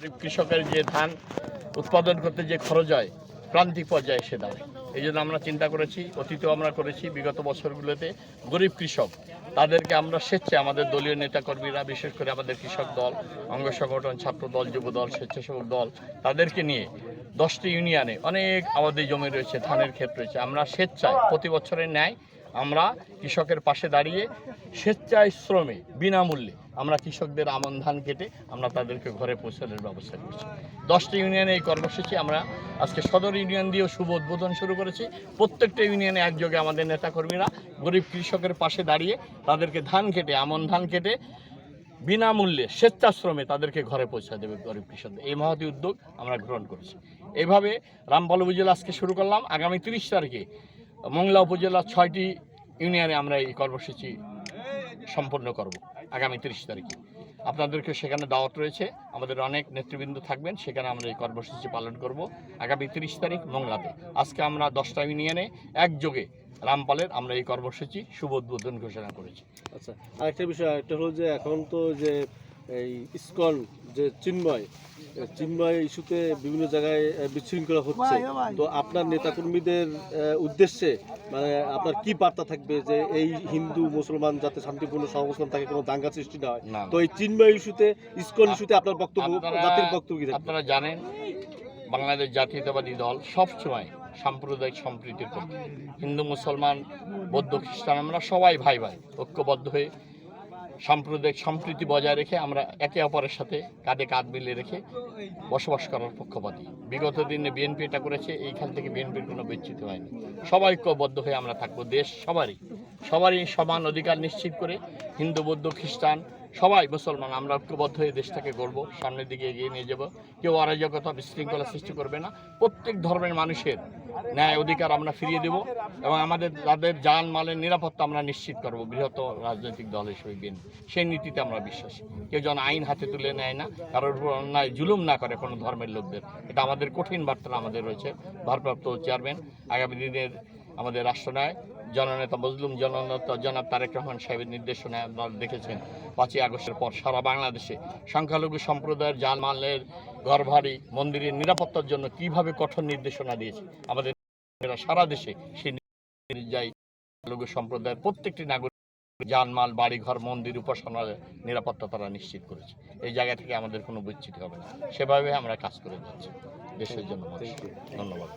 গরিব কৃষকের যে ধান উৎপাদন করতে যে খরচ হয়, প্রান্তিক পর্যায়ে এসে দাঁড়ায় এই জন্য আমরা চিন্তা করেছি, অতীতেও আমরা করেছি, বিগত বছরগুলোতে গরিব কৃষক, তাদেরকে আমরা স্বেচ্ছায় আমাদের দলীয় নেতাকর্মীরা, বিশেষ করে আমাদের কৃষক দল, অঙ্গ সংগঠন, ছাত্র দল, যুব দল, স্বেচ্ছাসেবক দল, তাদেরকে নিয়ে দশটি ইউনিয়নে অনেক আমাদের জমি রয়েছে, ধানের ক্ষেত রয়েছে। আমরা স্বেচ্ছায় প্রতি বছরের ন্যায় আমরা কৃষকের পাশে দাঁড়িয়ে স্বেচ্ছায় শ্রমে, বিনামূল্যে আমরা কৃষকদের আমন ধান কেটে আমরা তাদেরকে ঘরে পৌঁছানোর ব্যবস্থা করছি। দশটি ইউনিয়নে এই কর্মসূচি আমরা আজকে সদর ইউনিয়ন দিয়েও শুভ উদ্বোধন শুরু করেছি। প্রত্যেকটা ইউনিয়নে একযোগে আমাদের নেতাকর্মীরা গরিব কৃষকের পাশে দাঁড়িয়ে তাদেরকে ধান কেটে, আমন ধান কেটে বিনামূল্যে স্বেচ্ছাশ্রমে তাদেরকে ঘরে পৌঁছে দেবে গরিব কৃষকদের। এই মহতি উদ্যোগ আমরা গ্রহণ করেছি। এভাবে রামপাল আজকে শুরু করলাম। আগামী তিরিশ তারিখে মংলা উপজেলার ছয়টি ইউনিয়নে আমরা এই কর্মসূচি সম্পন্ন করব আগামী তিরিশ তারিখে। আপনাদেরকে সেখানে দাওয়াত রয়েছে। আমাদের অনেক নেতৃবৃন্দ থাকবেন, সেখানে আমরা এই কর্মসূচি পালন করব আগামী তিরিশ তারিখ মংলাতে। আজকে আমরা দশটা ইউনিয়নে একযোগে রামপালের আমরা এই কর্মসূচি শুভ উদ্বোধন ঘোষণা করেছি। আচ্ছা আরেকটা বিষয়, একটা হলো যে এখন তো যে এই ইসকন যে চিন্ময় চিন্ময় ইস্যুতে বিভিন্ন জায়গায় বিশৃঙ্খলা হচ্ছে। তো আপনার নেতাকর্মীদের উদ্দেশ্যে মানে আপনার কি বার্তা থাকবে যে এই হিন্দু মুসলমান যাতে শান্তিপূর্ণ সহবস্থান থাকে কোনো দাঙ্গা সৃষ্টি না হয়? তো এই চিন্ময় ইস্যুতে ইসকন ইস্যুতে আপনার বক্তব্য জাতির বক্তব্য কি আপনারা জানেন বাংলাদেশ জাতীয়তাবাদী দল সবসময় সাম্প্রদায়িক সম্প্রীতির পক্ষে হিন্দু মুসলমান বৌদ্ধ খ্রিস্টান আমরা সবাই ভাই ভাই ঐক্যবদ্ধ হয়ে সাম্প্রদায়িক সম্প্রীতি বজায় রেখে আমরা একে অপরের সাথে কাঁধে কাঁধ মিলিয়ে রেখে বসবাস করার পক্ষপাতী। বিগত দিনে বিএনপি এটা করেছে, এইখান থেকে বিএনপির কোনো বিচ্যুতি হয়নি। সবাই ঐক্যবদ্ধ হয়ে আমরা থাকব, দেশ সবারই। সবারই সমান অধিকার নিশ্চিত করে, হিন্দু, বৌদ্ধ, খ্রিস্টান, সবাই মুসলমান, আমরা ঐক্যবদ্ধ হয়ে দেশটাকে গড়ব, সামনের দিকে এগিয়ে নিয়ে যাব। কেউ অরাজকতা বিশৃঙ্খলা সৃষ্টি করবে না। প্রত্যেক ধর্মের মানুষের ন্যায় অধিকার আমরা ফিরিয়ে দেব এবং আমাদের, তাদের যান মালের নিরাপত্তা আমরা নিশ্চিত করব বৃহত্তর রাজনৈতিক দল হিসেবে বিএনপি। সেই নীতিতে আমরা বিশ্বাসী। কেউ যেন আইন হাতে তুলে নেয় না, কারোর উপর অন্যায়, জুলুম না করে কোনো ধর্মের লোকদের। এটা আমাদের কঠিন বার্তা আমাদের রয়েছে। ভারপ্রাপ্ত চেয়ারম্যান, আগামী দিনের আমাদের রাষ্ট্রনায়ক জননেতা মজলুম জননেতা জনাব তারেক রহমান সাহেবের নির্দেশনায় আপনারা দেখেছেন পাঁচই আগস্টের পর সারা বাংলাদেশে সংখ্যালঘু সম্প্রদায়ের জালমালের ঘরবাড়ি মন্দিরের নিরাপত্তার জন্য কীভাবে কঠোর নির্দেশনা দিয়েছে আমাদের সারা দেশে সেই অনুযায়ী সংখ্যালঘু সম্প্রদায়ের প্রত্যেকটি নাগরিক জানমাল বাড়িঘর মন্দির উপাসনার নিরাপত্তা তারা নিশ্চিত করেছে। এই জায়গা থেকে আমাদের কোনো বিচ্ছিত হবে না। সেভাবে আমরা কাজ করে যাচ্ছি। দেশের জন্য। ধন্যবাদ।